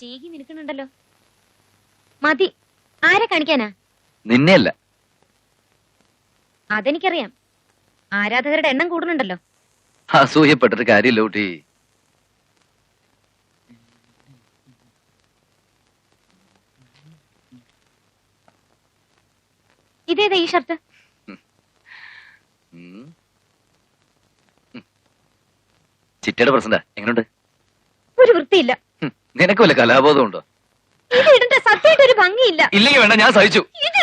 ചീകി നിൽക്കണുണ്ടല്ലോ മതി ആരെ കാണിക്കാനാ? നിന്നെയല്ല. അതെനിക്കറിയാം. ആരാധകരുടെ എണ്ണം കൂടുന്നുണ്ടല്ലോ. അസൂയപ്പെട്ടിട്ട് കാര്യമില്ല കുട്ടി. ഇതേതാ ഈ ഷർട്ട്. ചിറ്റയുടെ പ്രസന്റാ. എങ്ങനെയുണ്ട് ഒരു വൃത്തിയില്ല. നിനക്ക് വല്ല കലാബോധം ഉണ്ടോ ഇത് സത്യമായിട്ട് ഒരു ഭംഗിയില്ല. ഇല്ലെങ്കിൽ വേണ്ട ഞാൻ സഹിച്ചു. ഇത്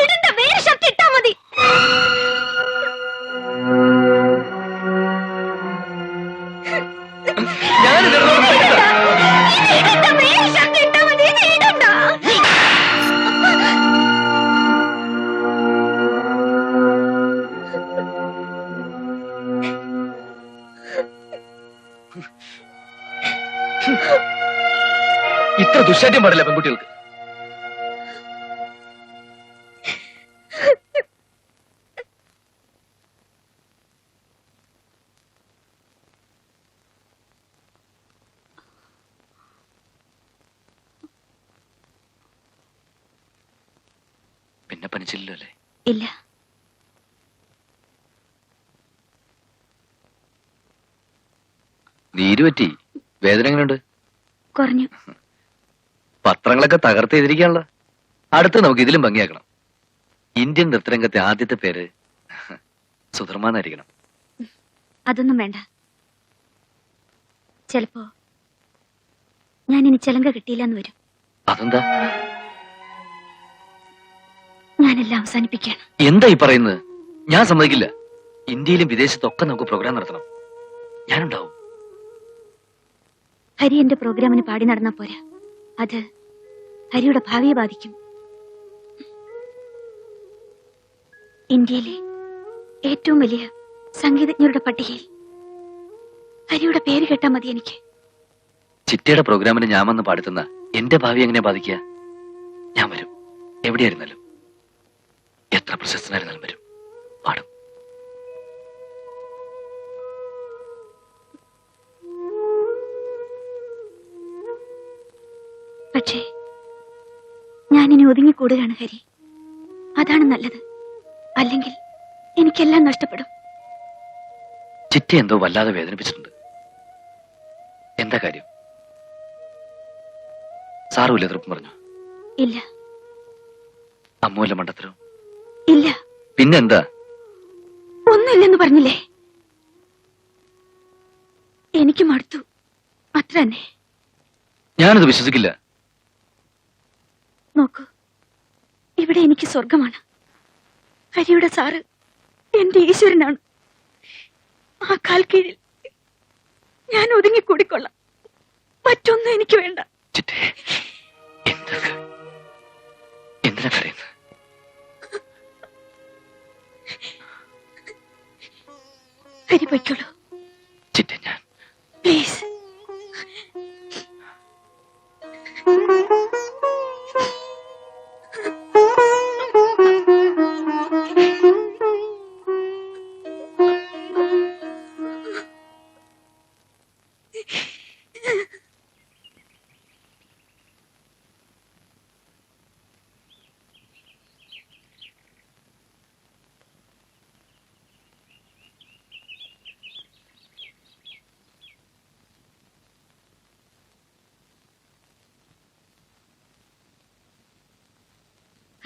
ദുശാഠ്യം പാടില്ല പെൺകുട്ടികൾക്ക്. പിന്നെ പനിച്ചില്ലല്ലോ അല്ലേ? ഇല്ല. നീര് പറ്റി? വേദന എങ്ങനെയുണ്ട് കുറഞ്ഞു. പത്രങ്ങളൊക്കെ തകർത്ത് എഴുതിരിക്കാനുള്ള അടുത്ത് നമുക്ക് ഇതിലും ഭംഗിയാക്കണം. ഇന്ത്യൻ നൃത്തരംഗത്തെ ആദ്യത്തെ പേര് സുധർമാനായിരിക്കണം അതൊന്നും വേണ്ട. ചിലപ്പോ ഞാൻ ഇനി ചെലങ്ക കിട്ടിയില്ലെന്ന് വരും. അതെന്താ? ഞാനെല്ലാം അവസാനിപ്പിക്കുകയാണ്. എന്താ ഈ പറയുന്നത്? ഞാൻ സമ്മതിക്കില്ല. ഇന്ത്യയിലും വിദേശത്തൊക്കെ നമുക്ക് പ്രോഗ്രാം നടത്തണം. ഞാനുണ്ടാവും. ഹരി എന്റെ പ്രോഗ്രാമിന് പാടി നടന്നാ പോരാ. അത് ഹരിയുടെ ഭാവിയെ ബാധിക്കും. ഇന്ത്യയിലെ ഏറ്റവും വലിയ സംഗീതജ്ഞരുടെ പട്ടികയിൽ ഹരിയുടെ പേര് കേട്ടാ മതി എനിക്ക്. ചിറ്റയുടെ പ്രോഗ്രാമിന് ഞാൻ വന്ന് പാടുത്തുന്ന എന്റെ ഭാവി എങ്ങനെ ബാധിക്കുക? ഞാൻ വരും. എവിടെയായിരുന്നാലും. എത്ര പ്രശസ്തനായിരുന്നാലും വരും. ഞാനിനി ഒതുങ്ങിക്കൂടുകയാണ് ഹരി. അതാണ് നല്ലത്. അല്ലെങ്കിൽ എനിക്കെല്ലാം നഷ്ടപ്പെടും. ചിറ്റ എന്തോ വല്ലാതെ വേദനിപ്പിച്ചിട്ടുണ്ട്. എന്താ കാര്യം? സാറുമില്ല തൃപ്പം പറഞ്ഞു? ഇല്ല. അമ്മുവല്ല മണ്ടത്തരോ? ഇല്ല. പിന്നെന്താ? ഒന്നുമില്ലെന്ന് പറഞ്ഞില്ലേ? എനിക്ക് മടുത്തു. അത്ര തന്നെ ഞാനത് വിശ്വസിക്കില്ല. നോക്കൂ. ഇവിടെ എനിക്ക് സ്വർഗമാണ്. ഹരിയുടെ സാറ് എന്റെ ഈശ്വരനാണ്. ആ കാൽ കീഴിൽ ഞാൻ ഒതുങ്ങിക്കൂടിക്കൊള്ളാം മറ്റൊന്നും എനിക്ക് വേണ്ട. എന്തിനാ കരയുന്നത് ഹരി പൊയ്ക്കോളൂ. ഞാൻ പ്ലീസ്.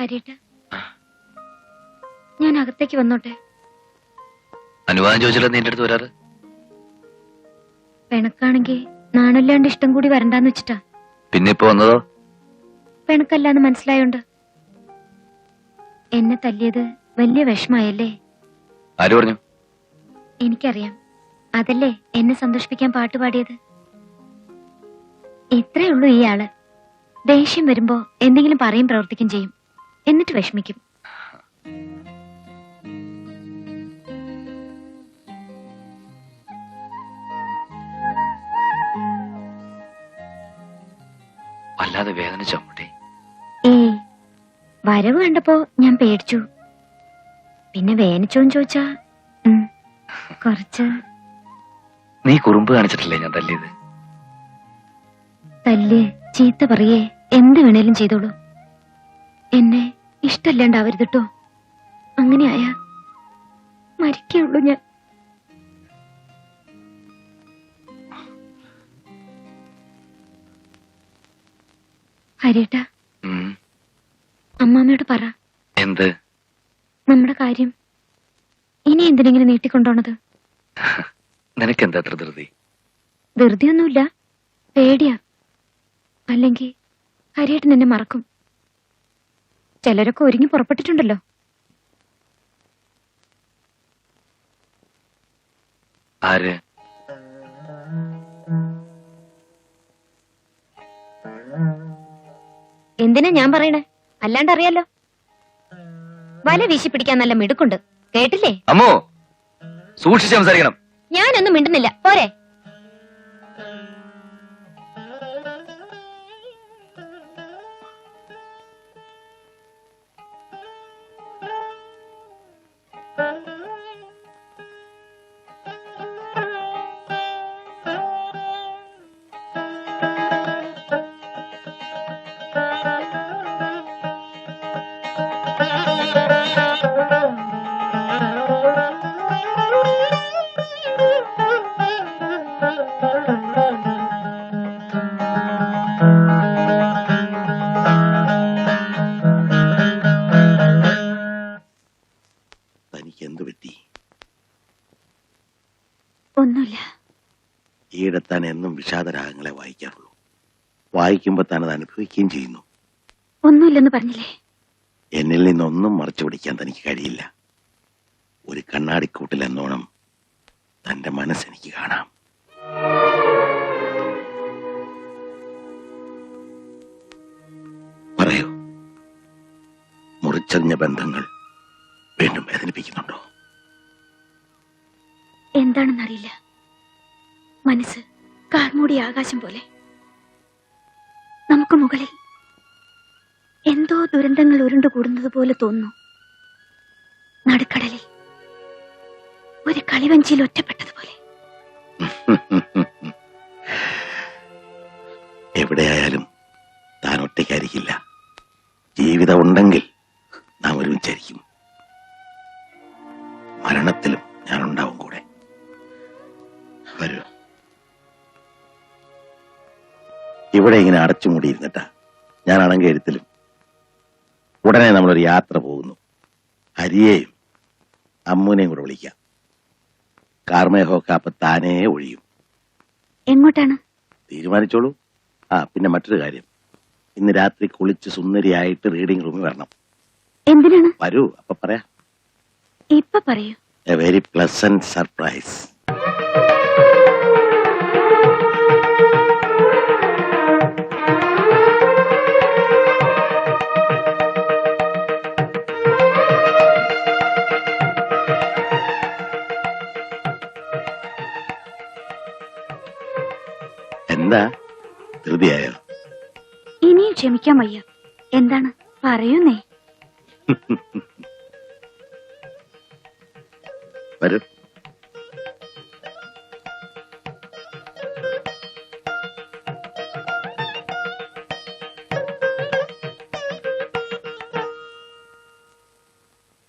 ഹരിയേട്ട ഞാൻ അകത്തേക്ക് വന്നോട്ടെ. അനുവാദം ചോദിച്ചില്ല നീ അടുത്ത് വരാറ്? പിണക്കാണെങ്കിൽ നാണല്ലാണ്ട് ഇഷ്ടം കൂടി വരണ്ടാന്ന് വെച്ചിട്ടാ. പിന്നെ ഇപ്പൊ വന്നതോ? പിണക്കല്ലാന്ന് മനസ്സിലായോണ്ട്. എന്നെ തല്ലിയത് വലിയ വിഷമായല്ലേ? ആര് പറഞ്ഞു? എനിക്കറിയാം. അതല്ലേ എന്നെ സന്തോഷിപ്പിക്കാൻ പാട്ട് പാടിയത്? ഇത്രേ ഉള്ളൂ ഈ ആൾ. ദേഷ്യം വരുമ്പോ എന്തെങ്കിലും പറയും പ്രവർത്തിക്കും ചെയ്യും. എന്നിട്ട് വിഷമിക്കും. വല്ലാതെ വേദനിച്ചോ ഏയ് വരവ് കണ്ടപ്പോ ഞാൻ പേടിച്ചു. പിന്നെ വേനിച്ചോന്ന് ചോദിച്ചാ കുറച്ച്. നീ കുറുമ്പ് കാണിച്ചിട്ടില്ലേ ഞാൻ തല്ലിയത്? തല്ല് ചീത്ത പറയേ എന്ത് വേണേലും ചെയ്തോളൂ. എന്നെ ഇഷ്ടല്ലാണ്ടാവരുത് കേട്ടോ അങ്ങനെയായ മരിക്കുള്ളൂ ഞാൻ. ഹരിയേട്ട. അമ്മാമ്മയോട് പറ. എന്ത്? നമ്മുടെ കാര്യം. ഇനി എന്തിനെങ്കിലും നീട്ടിക്കൊണ്ടോണത് നിനക്കെന്താ അത്ര ധൃതി? ധൃതിയൊന്നുമില്ല. പേടിയാ. അല്ലെങ്കിൽ ഹരിയേട്ടൻ എന്നെ മറക്കും. ചിലരൊക്കെ ഒരുങ്ങി പുറപ്പെട്ടിട്ടുണ്ടല്ലോ. ആര്? എന്തിനാ ഞാൻ പറയണേ? അല്ലാണ്ട് അറിയാലോ വല വീശി പിടിക്കാൻ നല്ല മിടുക്കുണ്ട്. കേട്ടില്ലേ? അമ്മോ സൂക്ഷിച്ച് സംസാരിക്കണം. ഞാനൊന്നും മിണ്ടുന്നില്ല. പോരെ. ഒന്നുമില്ല. ഈയിടെ താൻ എന്നും വിഷാദരാഗങ്ങളെ വായിക്കാറുള്ളൂ. വായിക്കുമ്പോൾ താൻ അത് അനുഭവിക്കുകയും ചെയ്യുന്നു. ഒന്നുമില്ലെന്ന് പറഞ്ഞില്ലേ? എന്നിൽ നിന്നൊന്നും മറച്ചു പിടിക്കാൻ തനിക്ക് കഴിയില്ല. ഒരു കണ്ണാടിക്കൂട്ടിൽ എന്നോണം തന്റെ മനസ്സെനിക്ക് കാണാം. പറയൂ. മുറിച്ചറിഞ്ഞ ബന്ധങ്ങൾ വീണ്ടും വേദനിപ്പിക്കുന്നുണ്ടോ? എന്താണെന്നറിയില്ല. മനസ്സ് കാർമൂടി ആകാശം പോലെ. നമുക്ക് മുകളിൽ എന്തോ ദുരന്തങ്ങൾ ഉരുണ്ടു കൂടുന്നത് പോലെ തോന്നുന്നു. നടുക്കടലിൽ ഒരു കളിവഞ്ചിയിൽ ഒറ്റപ്പെട്ടതുപോലെ. എവിടെയായാലും താൻ ഒറ്റയ്ക്കായിരിക്കില്ല. ജീവിതം ഉണ്ടെങ്കിൽ ഇവിടെ ഇങ്ങനെ അടച്ചു അടച്ചുമൂടിയിരുന്നിട്ടാ. ഞാൻ എഴുത്തിലും ഉടനെ നമ്മളൊരു യാത്ര പോകുന്നു. ഹരിയെയും അമ്മുനെയും കൂടെ വിളിക്കാം. കാർമേഹമൊക്കെ അപ്പൊ താനേ ഒഴിയും. എങ്ങോട്ടാണ്? തീരുമാനിച്ചോളൂ. ആ പിന്നെ മറ്റൊരു കാര്യം. ഇന്ന് രാത്രി കുളിച്ച് സുന്ദരിയായിട്ട് റീഡിംഗ് റൂമിൽ വരണം. എന്തിനാണ്? വരൂ അപ്പൊ പറയാ. ഇപ്പൊ പറയൂ. A very pleasant surprise. എന്താ? ധൃതിയായോ? ഇനിയും ക്ഷമിക്കാൻ വയ്യ എന്താണ്? പറയുന്നേ. വരും.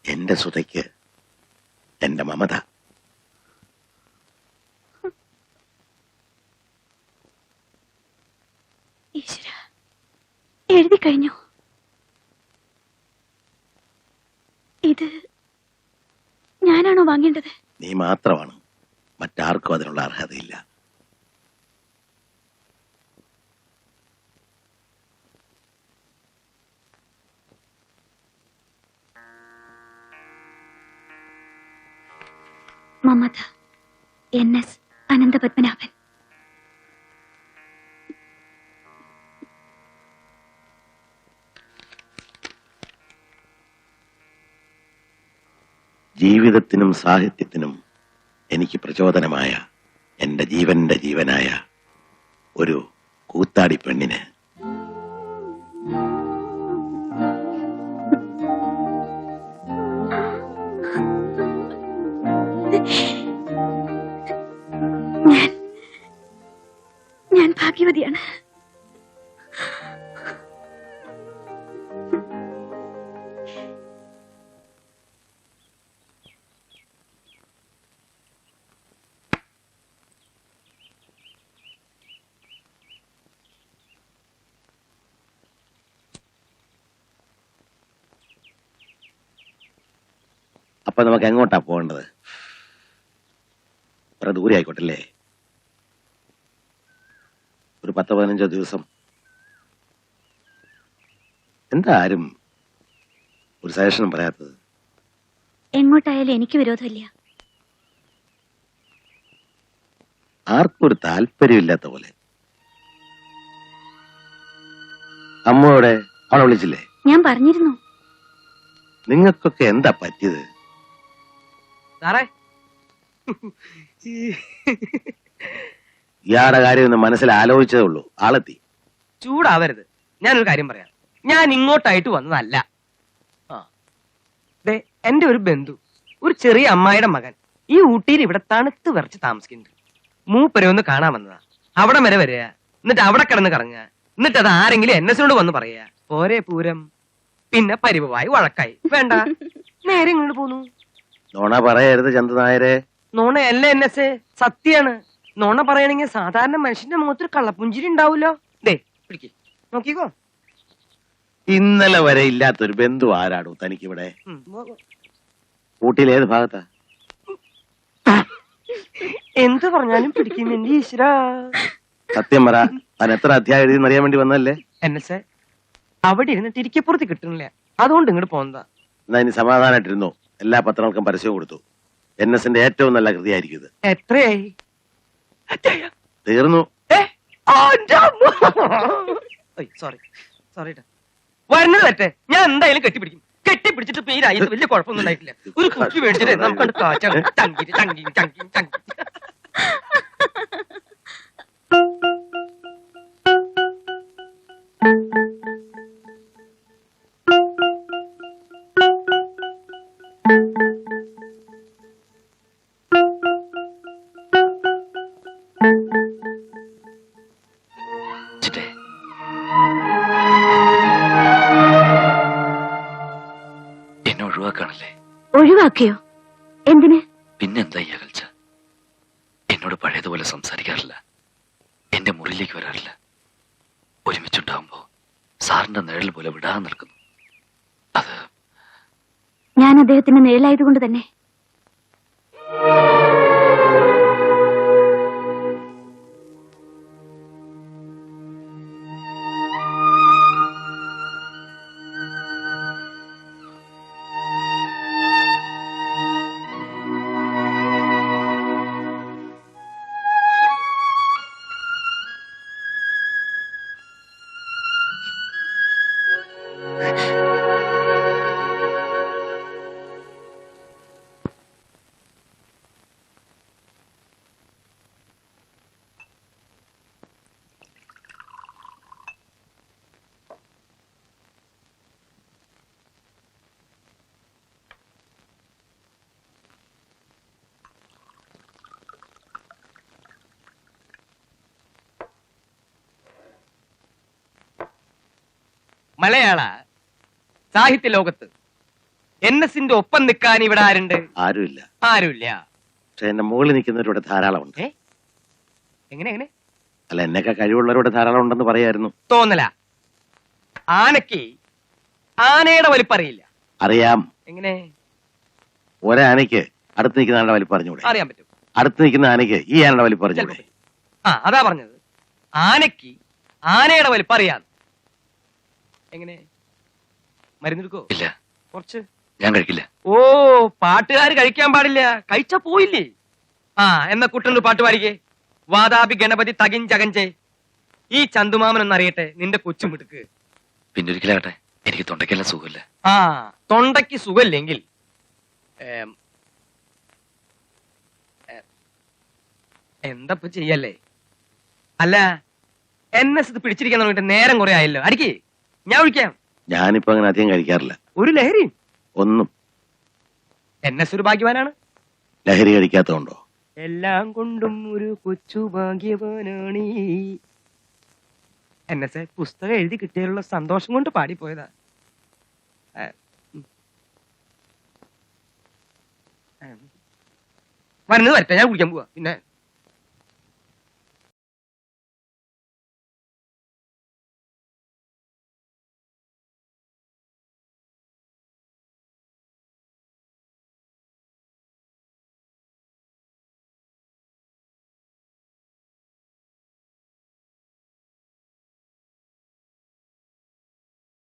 എന്റെ സുതയ്ക്ക് എന്റെ മമത ഈശ്വര എഴുതി കഴിഞ്ഞു ഇത് വാങ്ങേണ്ടത് നീ മാത്രമാണ്. മറ്റാർക്കും അതിനുള്ള അർഹതയില്ല. Mamata N S Ananthapadmanabhan. ജീവിതത്തിനും സാഹിത്യത്തിനും എനിക്ക് പ്രചോദനമായ എന്റെ ജീവന്റെ ജീവനായ ഒരു കൂത്താടി പെണ്ണിന്. ഞാൻ ഞാൻ ഭാഗ്യവതിയാണ്. ഇപ്പൊ നമുക്ക് എങ്ങോട്ടാ പോകേണ്ടത്? അത്ര ദൂരെ ആയിക്കോട്ടെ അല്ലേ ഒരു പത്ത് പതിനഞ്ചോ ദിവസം. എന്താ ആരും ഒരു സജഷനും പറയാത്തത്? എങ്ങോട്ടായാലും എനിക്ക് വിരോധമില്ല. ആർക്കും ഒരു താല്പര്യമില്ലാത്ത പോലെ? അമ്മയോടെ അവളെ വിളിച്ചില്ലേ? ഞാൻ പറഞ്ഞിരുന്നു. നിങ്ങൾക്കൊക്കെ എന്താ പറ്റിയത്? സാറേ. ഇയാളുടെ കാര്യം ഒന്ന് മനസ്സിൽ ആലോചിച്ചതേ ഉള്ളൂ. ആളെത്തി. ചൂടാവരുത്. ഞാനൊരു കാര്യം പറയാം. ഞാൻ ഇങ്ങോട്ടായിട്ട് വന്നതല്ല. ആ. ദേ എന്റെ ഒരു ബന്ധു ഒരു ചെറിയ അമ്മായിയുടെ മകൻ ഈ ഊട്ടിയിൽ ഇവിടെ തണുത്ത് വിറച്ച് താമസിക്കുന്നുണ്ട്. മൂപ്പരെ ഒന്ന് കാണാൻ വന്നതാ. അവിടെ വരെ വരിക. എന്നിട്ട് അവിടെ കിടന്ന് കറങ്ങുക. എന്നിട്ട് അത് ആരെങ്കിലും എൻ എസിനോട് വന്ന് പറയുക. പോരെ പൂരം. പിന്നെ പരിവായി വഴക്കായി. വേണ്ട. നേരെ ഇങ്ങോട്ട് പോന്നു. നോണ പറയരുത് ചന്ദ്രനായരെ നോണ നോണയല്ല എൻ എസ് സത്യാണ്. നോണ പറയണെങ്കിൽ സാധാരണ മനുഷ്യന്റെ മുഖത്തൊരു കള്ളപ്പുഞ്ചിരി ഉണ്ടാവൂലോ? ദേ പിടിക്ക്. നോക്കിക്കോ. ഇന്നലെ വരെ ഇല്ലാത്തൊരു ബന്ധു ആരാടോ തനിക്കിവിടെ. ഊട്ടിയിൽ ഏത് ഭാഗത്താ? എന്ത് പറഞ്ഞാലും പിടിക്കും എന്റെ ഈശ്വര. സത്യം പറ അവൻ എത്ര അധ്യായം എഴുതി അറിയാൻ വേണ്ടി വന്നല്ലേ എൻ എസ് അവിടെ ഇരുന്നിട്ട് ഇരിക്കപ്പുറത്ത് കിട്ടണില്ല അതുകൊണ്ട് ഇങ്ങോട്ട് പോന്നതാ. എന്നാ ഇനി സമാധാനമായിട്ടിരുന്നു? എല്ലാ പത്രങ്ങൾക്കും പരസ്യം കൊടുത്തു. എൻ എസിന്റെ ഏറ്റവും നല്ല കൃതിയായിരിക്കും ഇത്. എത്രയായി? എത്രയാ? തീർന്നു. Sorry sorry. വരുന്നത് ഞാൻ എന്തായാലും കെട്ടിപ്പിടിക്കും. കെട്ടിപ്പിടിച്ചിട്ട് രാജ്യത്ത് വലിയ കുഴപ്പമൊന്നും ഉണ്ടായിട്ടില്ല. ഒരു കുട്ടി മേടിച്ചിട്ട് നമുക്ക് കാച്ചാണ് തങ്കി തങ്കി തങ്കി ചങ്കിരി. എന്നെ ഒഴിവാക്കാണല്ലേ? ഒഴിവാക്കിയോ? എന്തിന്? പിന്നെന്താ ഈ അകൽച്ച? എന്നോട് പഴയതുപോലെ സംസാരിക്കാറില്ല. എന്റെ മുറിയിലേക്ക് വരാറില്ല. ഒരുമിച്ചുണ്ടാവുമ്പോ സാറിന്റെ നിഴൽ പോലെ വിടാൻ നിൽക്കുന്നു. അത് ഞാൻ അദ്ദേഹത്തിന്റെ നിഴലായതുകൊണ്ട് തന്നെ. മലയാള സാഹിത്യ ലോകത്ത് എൻ എസിന്റെ ഒപ്പം നിൽക്കാൻ ഇവിടെ ആരുണ്ട്? ആരുമില്ല. ആരുമില്ല. പക്ഷെ എന്റെ മുകളിൽ നിൽക്കുന്നവരുടെ ധാരാളമുണ്ട്. ഏ? എങ്ങനെ എങ്ങനെ? അല്ല എന്നൊക്കെ കഴിവുള്ളവരോട് ധാരാളം ഉണ്ടെന്ന് പറയായിരുന്നു. തോന്നല. ആനയ്ക്ക് ആനയുടെ വലിപ്പറിയില്ല. അറിയാം. എങ്ങനെ? ഒരാനയ്ക്ക് അടുത്ത് നിൽക്കുന്ന ആളുടെ വലിപ്പം അറിഞ്ഞൂടെ അറിയാൻ പറ്റും. അടുത്ത് നിൽക്കുന്ന ആനയ്ക്ക് ഈ ആനയുടെ വലിപ്പം അറിഞ്ഞൂടെ ചിലപ്പോ. ആ അതാ പറഞ്ഞത്. ആനയ്ക്ക് ആനയുടെ വലിപ്പം അറിയാം എങ്ങനെ? മരുന്നെടുക്കോ? ഇല്ല. കുറച്ച്? ഞാൻ കഴിക്കില്ല. ഓ പാട്ടുകാർ കഴിക്കാൻ പാടില്ല. കഴിച്ച പോയില്ലേ? ആ എന്ന കുട്ടനൊരു പാട്ട് പാടിക്കേ. വാതാപി ഗണപതി തകിൻ ചകഞ്ചേ. ഈ ചന്തുമാമൻ എന്നറിയട്ടെ നിന്റെ കൊച്ചു മിടുക്ക് പിന്നെ ഒരിക്കലാകട്ടെ എനിക്ക് തൊണ്ടയ്ക്കെല്ലാം സുഖമില്ല. ആ തൊണ്ടയ്ക്ക് സുഖമില്ലെങ്കിൽ എന്തപ്പോ ചെയ്യല്ലേ? അല്ല എന്നെ ഇത് പിടിച്ചിരിക്കാൻ തുടങ്ങിയിട്ട് നേരം കുറെ ആയല്ലോ. അടിക്ക്. ഞാൻ വിളിക്കാം. ഞാനിപ്പോ അങ്ങനെ അധികം കഴിക്കാറില്ല. ഒരു ലഹരി? ഒന്നും. എൻ എസ് ഒരു ഭാഗ്യവാനാണ്. ലഹരി കഴിക്കാത്തതുണ്ടോ? എല്ലാം കൊണ്ടും ഒരു കൊച്ചു ഭാഗ്യവാനാണ്. എൻ എസ് പുസ്തകം എഴുതി കിട്ടിയുള്ള സന്തോഷം കൊണ്ട് പാടിപ്പോയതാ. ഉം. വരുന്നത് വരട്ടെ ഞാൻ കുടിക്കാൻ പോവാ. പിന്നെ